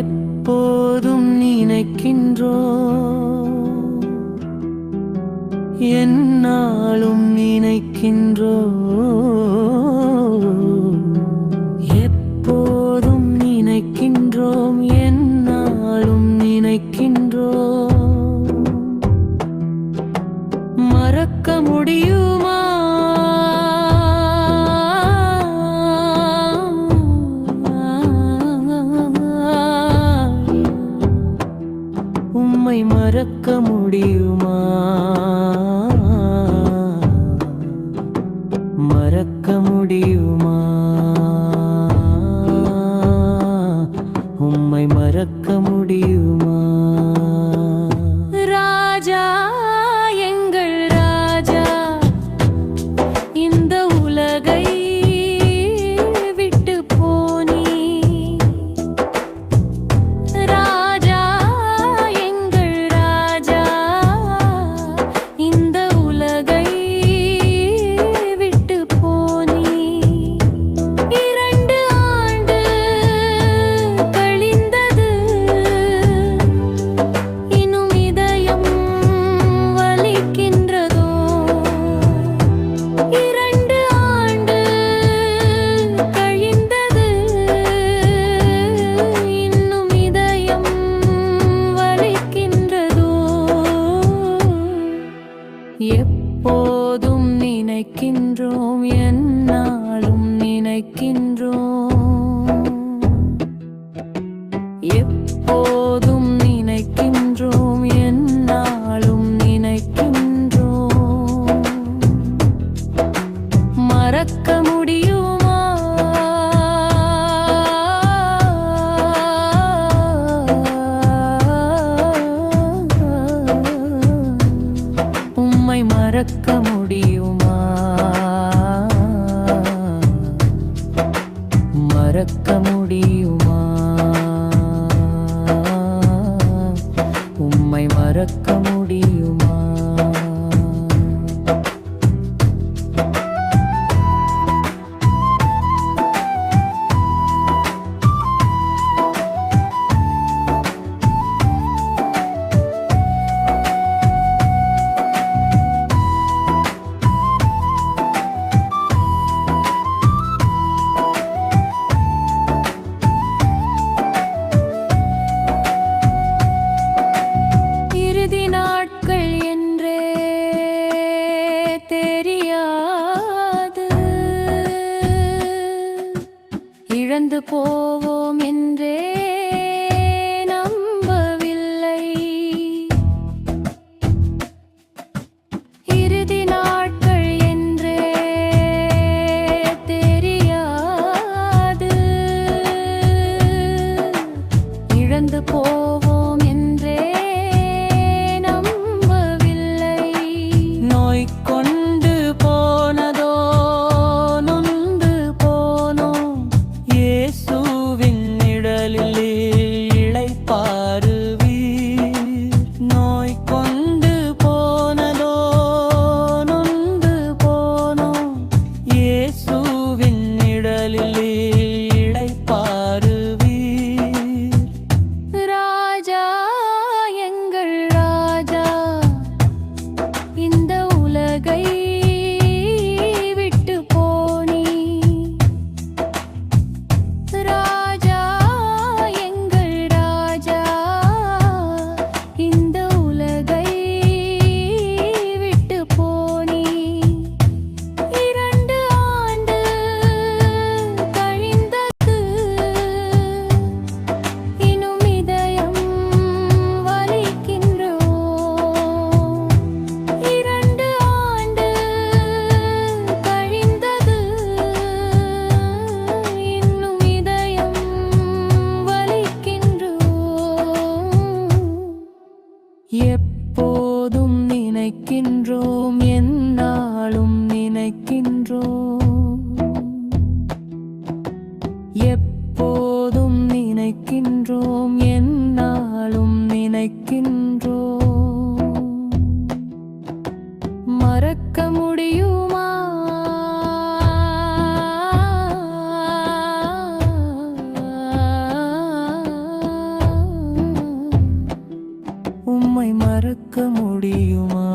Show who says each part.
Speaker 1: எப்போதும் நினைக்கின்றோ என்னாலும் நினைக்கின்றோ எப்போதும் நினைக்கின்றோம். என்னாலும் நினைக்கின்றோ மறக்க முடியும்? மறக்க முடியுமா? மறக்க முடியுமா? மறக்க முடியும்? gây எப்போதும் நினைக்கின்றோம் என்னாலும் நினைக்கின்றோம். எப்போதும் நினைக்கின்றோம் என்னாலும் நினைக்கின்றோம். மறக்க முடியும்? உம்மை மறக்க முடியுமா?